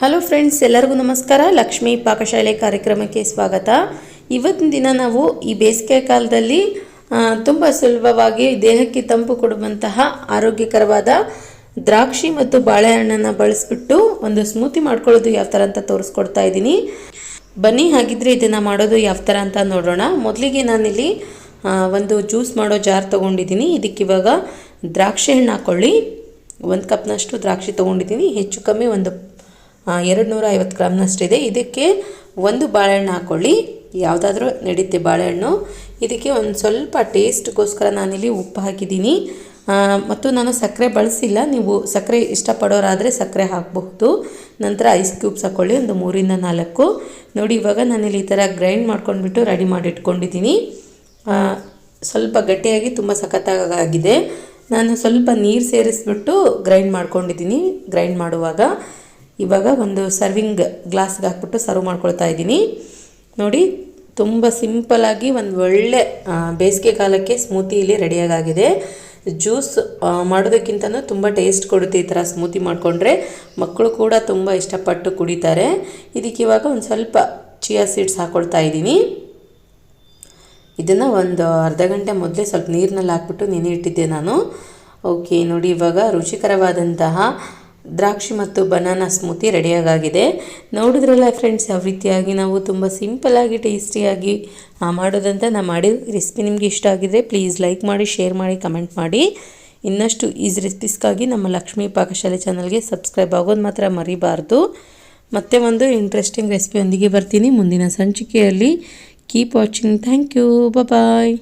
Hello friends ಎಲ್ಲರಿಗೂ ನಮಸ್ಕಾರ. ಲಕ್ಷ್ಮೀ ಪಾಕಶಾಲೆ ಕಾರ್ಯಕ್ರಮಕ್ಕೆ ಸ್ವಾಗತ. ಇವತ್ತಿನ ದಿನ ನಾವು ಈ ಬೇಸಿಗೆ ಕಾಲದಲ್ಲಿ ತುಂಬ ಸುಲಭವಾಗಿ ದೇಹಕ್ಕೆ ತಂಪು ಕೊಡುವಂತಹ ಆರೋಗ್ಯಕರವಾದ ದ್ರಾಕ್ಷಿ ಮತ್ತು ಬಾಳೆಹಣ್ಣನ್ನು ಬಳಸಿಬಿಟ್ಟು ಒಂದು ಸ್ಮೂತಿ ಮಾಡ್ಕೊಳ್ಳೋದು ಯಾವ ಥರ ಅಂತ ತೋರಿಸ್ಕೊಡ್ತಾ ಇದ್ದೀನಿ. ಬನ್ನಿ, ಹಾಗಿದ್ರೆ ಇದನ್ನು ಮಾಡೋದು ಯಾವ ಥರ ಅಂತ ನೋಡೋಣ. ಮೊದಲಿಗೆ ನಾನಿಲ್ಲಿ ಒಂದು ಜ್ಯೂಸ್ ಮಾಡೋ ಜಾರ್ ತೊಗೊಂಡಿದ್ದೀನಿ. ಇದಕ್ಕೆ ಇವಾಗ ದ್ರಾಕ್ಷಿ ಹಣ್ಣು ಹಾಕ್ಕೊಳ್ಳಿ ಒಂದು ಕಪ್ನಷ್ಟು ದ್ರಾಕ್ಷಿ ತೊಗೊಂಡಿದ್ದೀನಿ. ಹೆಚ್ಚು ಕಮ್ಮಿ ಒಂದು ಎರಡು ನೂರ ಐವತ್ತು ಗ್ರಾಮ್ನಷ್ಟಿದೆ. ಇದಕ್ಕೆ ಒಂದು ಬಾಳೆಹಣ್ಣು ಹಾಕ್ಕೊಳ್ಳಿ ಯಾವುದಾದ್ರೂ ನಡೀತೆ ಬಾಳೆಹಣ್ಣು. ಇದಕ್ಕೆ ಒಂದು ಸ್ವಲ್ಪ ಟೇಸ್ಟ್ಗೋಸ್ಕರ ನಾನಿಲ್ಲಿ ಉಪ್ಪು ಹಾಕಿದ್ದೀನಿ. ಮತ್ತು ನಾನು ಸಕ್ಕರೆ ಬಳಸಿಲ್ಲ. ನೀವು ಸಕ್ಕರೆ ಇಷ್ಟಪಡೋರಾದರೆ ಸಕ್ಕರೆ ಹಾಕಬಹುದು. ನಂತರ ಐಸ್ ಕ್ಯೂಬ್ಸ್ ಹಾಕ್ಕೊಳ್ಳಿ ಒಂದು ಮೂರಿಂದ ನಾಲ್ಕು. ನೋಡಿ, ಇವಾಗ ನಾನಿಲ್ಲಿ ಈ ಥರ ಗ್ರೈಂಡ್ ಮಾಡ್ಕೊಂಡ್ಬಿಟ್ಟು ರೆಡಿ ಮಾಡಿ ಇಟ್ಕೊಂಡಿದ್ದೀನಿ ಸ್ವಲ್ಪ ಗಟ್ಟಿಯಾಗಿ ತುಂಬ ಸಖತ್ತಾಗಿದೆ ನಾನು ಸ್ವಲ್ಪ ನೀರು ಸೇರಿಸ್ಬಿಟ್ಟು ಗ್ರೈಂಡ್ ಮಾಡ್ಕೊಂಡಿದ್ದೀನಿ. ಗ್ರೈಂಡ್ ಮಾಡುವಾಗ ಇವಾಗ ಒಂದು ಸರ್ವಿಂಗ್ ಗ್ಲಾಸ್ಗೆ ಹಾಕ್ಬಿಟ್ಟು ಸರ್ವ್ ಮಾಡ್ಕೊಳ್ತಾ ಇದ್ದೀನಿ. ನೋಡಿ, ತುಂಬ ಸಿಂಪಲಾಗಿ ಒಂದು ಒಳ್ಳೆ ಬೇಸಿಗೆ ಕಾಲಕ್ಕೆ ಸ್ಮೂತಿ ಇಲ್ಲಿ ರೆಡಿಯಾಗಿದೆ ಜ್ಯೂಸ್ ಮಾಡೋದಕ್ಕಿಂತನೂ ತುಂಬ ಟೇಸ್ಟ್ ಕೊಡುತ್ತೆ ಈ ಥರ ಸ್ಮೂತಿ ಮಾಡಿಕೊಂಡ್ರೆ. ಮಕ್ಕಳು ಕೂಡ ತುಂಬ ಇಷ್ಟಪಟ್ಟು ಕುಡಿತಾರೆ. ಇದಕ್ಕೆ ಇವಾಗ ಒಂದು ಸ್ವಲ್ಪ ಚಿಯಾ ಸೀಡ್ಸ್ ಹಾಕ್ಕೊಳ್ತಾ ಇದ್ದೀನಿ. ಇದನ್ನು ಒಂದು ಅರ್ಧ ಗಂಟೆ ಮೊದಲೇ ಸ್ವಲ್ಪ ನೀರಿನಲ್ಲಿ ಹಾಕ್ಬಿಟ್ಟು ನೆನೆ ಇಟ್ಟಿದ್ದೆ ನಾನು. ಓಕೆ ನೋಡಿ, ಇವಾಗ ರುಚಿಕರವಾದಂತಹ ದ್ರಾಕ್ಷಿ ಮತ್ತು ಬನಾನಾ ಸ್ಮೂತಿ ರೆಡಿಯಾಗಿದೆ ನೋಡಿದ್ರಲ್ಲ ಫ್ರೆಂಡ್ಸ್ ಯಾವ ರೀತಿಯಾಗಿ ನಾವು ತುಂಬ ಸಿಂಪಲ್ಲಾಗಿ ಟೇಸ್ಟಿಯಾಗಿ ಮಾಡೋದಂತ ನಾನು ಮಾಡಿದ ರೆಸಿಪಿ ನಿಮಗೆ ಇಷ್ಟ ಆಗಿದ್ರೆ ಪ್ಲೀಸ್ ಲೈಕ್ ಮಾಡಿ ಶೇರ್ ಮಾಡಿ ಕಮೆಂಟ್ ಮಾಡಿ. ಇನ್ನಷ್ಟು ಈಸ್ ರೆಸಿಪೀಸ್ಗಾಗಿ ನಮ್ಮ ಲಕ್ಷ್ಮೀ ಪಾಕಶಾಲೆ ಚಾನಲ್ಗೆ ಸಬ್ಸ್ಕ್ರೈಬ್ ಆಗೋದು ಮಾತ್ರ ಮರಿಬಾರ್ದು. ಮತ್ತೆ ಒಂದು ಇಂಟ್ರೆಸ್ಟಿಂಗ್ ರೆಸಿಪಿಯೊಂದಿಗೆ ಬರ್ತೀನಿ. ಮುಂದಿನ ಸಂಚಿಕೆಯಲ್ಲಿ keep watching thank you bye